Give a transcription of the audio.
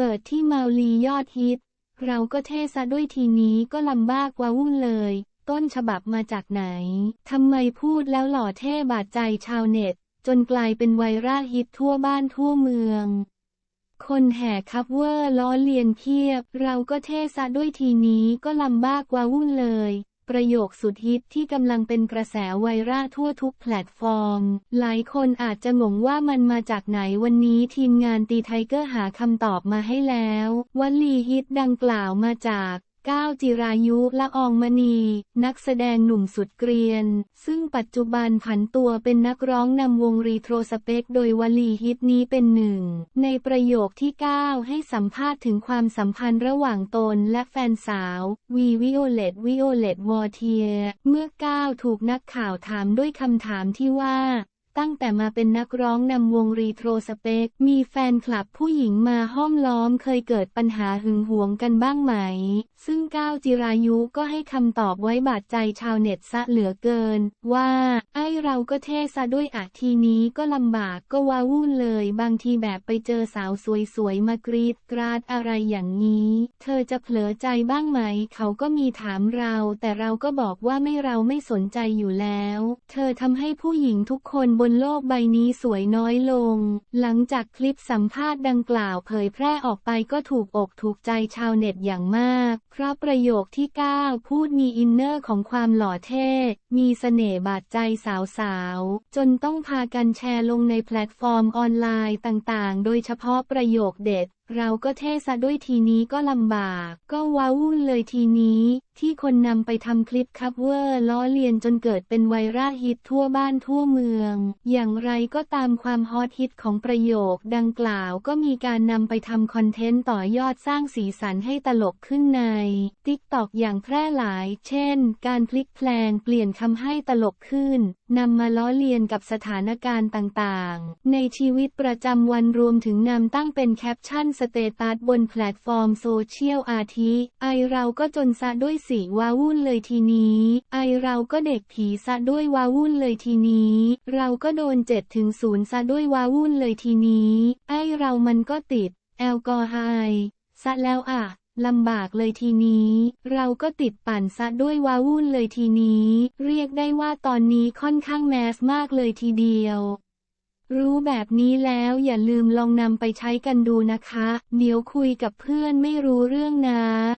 เปิดที่เมาลียอดฮิต เราก็เท่ซะด้วยทีนี้ก็ลำบากว่าวุ่นเลย ต้นฉบับมาจากไหน ทำไมพูดแล้วหล่อเท่บาดใจชาวเน็ต จนกลายเป็นไวรัลฮิตทั่วบ้านทั่วเมืองคนแห่คัฟเวอร์ล้อเลียนเพียบ เราก็เท่ซะด้วยทีนี้ก็ลำบากว่าวุ่นเลย ประโยคสุดฮิตที่กำลังเป็นกระแสไวรัลทั่วทุกแพลตฟอร์ม หลายคนอาจจะงงว่ามันมาจากไหนวันนี้ทีมงานตีไทเกอร์หาคำตอบมาให้แล้ววลีฮิตดังกล่าวมาจาก ก้าวจิรายุละอองมณี นักแสดงหนุ่มสุดเกรียน ซึ่งปัจจุบันผันตัวเป็นนักร้องนำวงรีโทรสเปกโดยวลีฮิตนี้เป็นหนึ่ง ในประโยคที่ก้าวให้สัมภาษณ์ถึงความสัมพันธ์ระหว่างตนและแฟนสาว วีวิโอเลตวิโอเลตวอเทีย เมื่อก้าวถูกนักข่าวถามด้วยคำถามที่ว่า ตั้งแต่มาเป็นนักร้องนำวงรีโทรสเปกมีแฟนคลับผู้หญิงมาห้อมล้อมเคยเกิดปัญหาหึงหวงกันบ้างไหม ซึ่งก้าวจิรายุก็ให้คำตอบไว้บาดใจชาวเน็ตซะเหลือเกิน ว่า ไอ้เราก็เท่ซะด้วยอะทีนี้ก็ลำบากก็ว้าวุ่นเลย บางทีแบบไปเจอสาวสวยๆ มากรีดกราดอะไรอย่างนี้ เธอจะเผลอใจบ้างไหม เขาก็มีถามเรา แต่เราก็บอกว่าไม่เราไม่สนใจอยู่แล้ว เธอทำให้ผู้หญิงทุกคนบนโลกใบนี้สวยน้อยลง หลังจากคลิปสัมภาษณ์ดังกล่าวเผยแพร่ออกไปก็ถูกอกถูกใจชาวเน็ตอย่างมาก เพราะประโยคที่ 9 พูดมีอินเนอร์ของความหล่อเท่ มีเสน่ห์บาดใจสาวสาวๆ จนต้องพากันแชร์ลงในแพลตฟอร์มออนไลน์ต่างๆ โดยเฉพาะประโยคเด็ด เราก็เท่ซะด้วยทีนี้ก็ลำบาก ก็ว้าวุ่นเลยทีนี้ ที่คนนำไปทำคลิปคัฟเวอร์ล้อเลียนจนเกิดเป็นไวรัลฮิตทั่วบ้านทั่วเมือง อย่างไรก็ตามความฮอตฮิตของประโยคดังกล่าวก็มีการนำไปทำคอนเทนต์ต่อยอดสร้างสีสันให้ตลกขึ้นใน ติ๊กตอกอย่างแพร่หลาย เช่น การพลิกแพลงเปลี่ยนคำให้ตลกขึ้นนำมาล้อเลียนกับสถานการณ์ต่างๆ ในชีวิตประจำวันรวมถึงนำตั้งเป็นแคปชั่นสเตตัสบนแพลตฟอร์มโซเชียลอาทิ ไอเราก็จนซะด้วยสีว้าวุ่นเลยทีนี้ ไอเราก็เด็กผีซะด้วยว้าวุ่นเลยทีนี้ เราก็โดนเจ็ดถึงศูนย์ซะด้วยว้าวุ่นเลยทีนี้ ไอเรามันก็ติด แอลกอฮอล์ซะแล้วอะลำบากเลยทีนี้ เราก็ติดปั่นซะด้วยว้าวุ่นเลยทีนี้ เรียกได้ว่าตอนนี้ค่อนข้างแมสมากเลยทีเดียว รู้แบบนี้แล้วอย่าลืมลองนำไปใช้กันดูนะคะ เดี๋ยวคุยกับเพื่อนไม่รู้เรื่องนะ